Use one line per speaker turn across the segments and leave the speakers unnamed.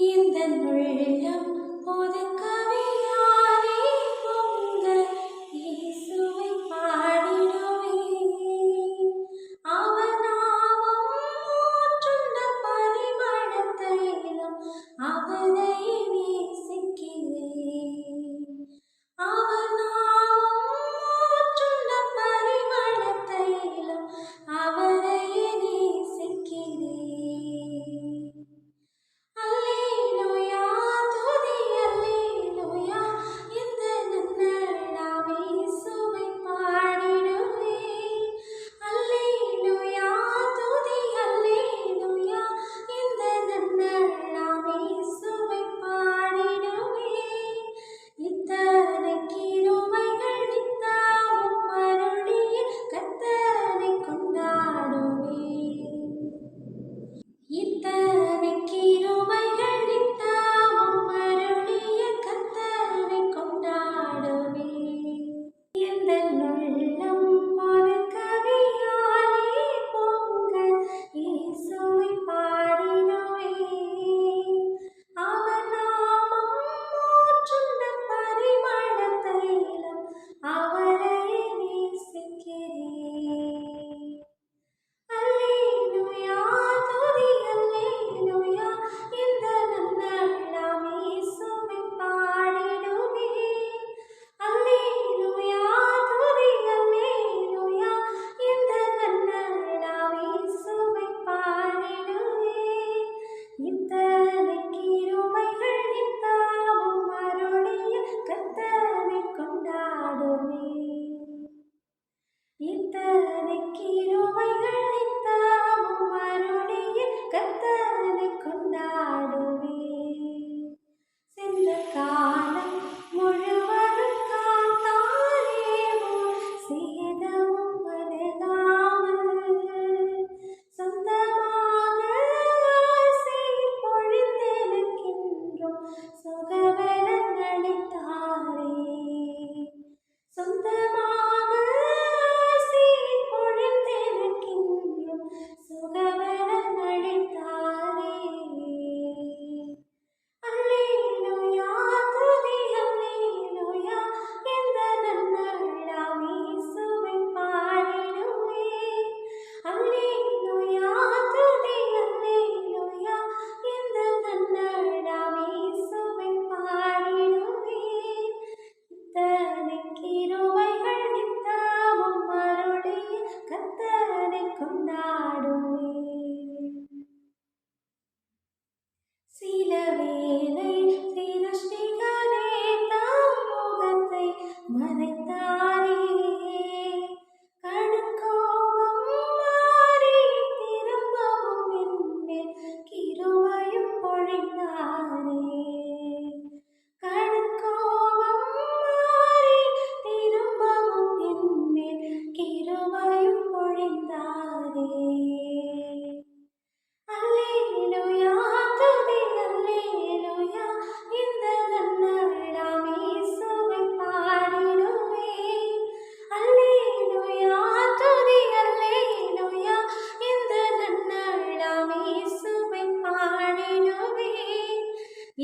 இந்த உள்ளம் ஒரு கவியாலே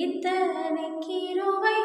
இத்தனைக்கிருவை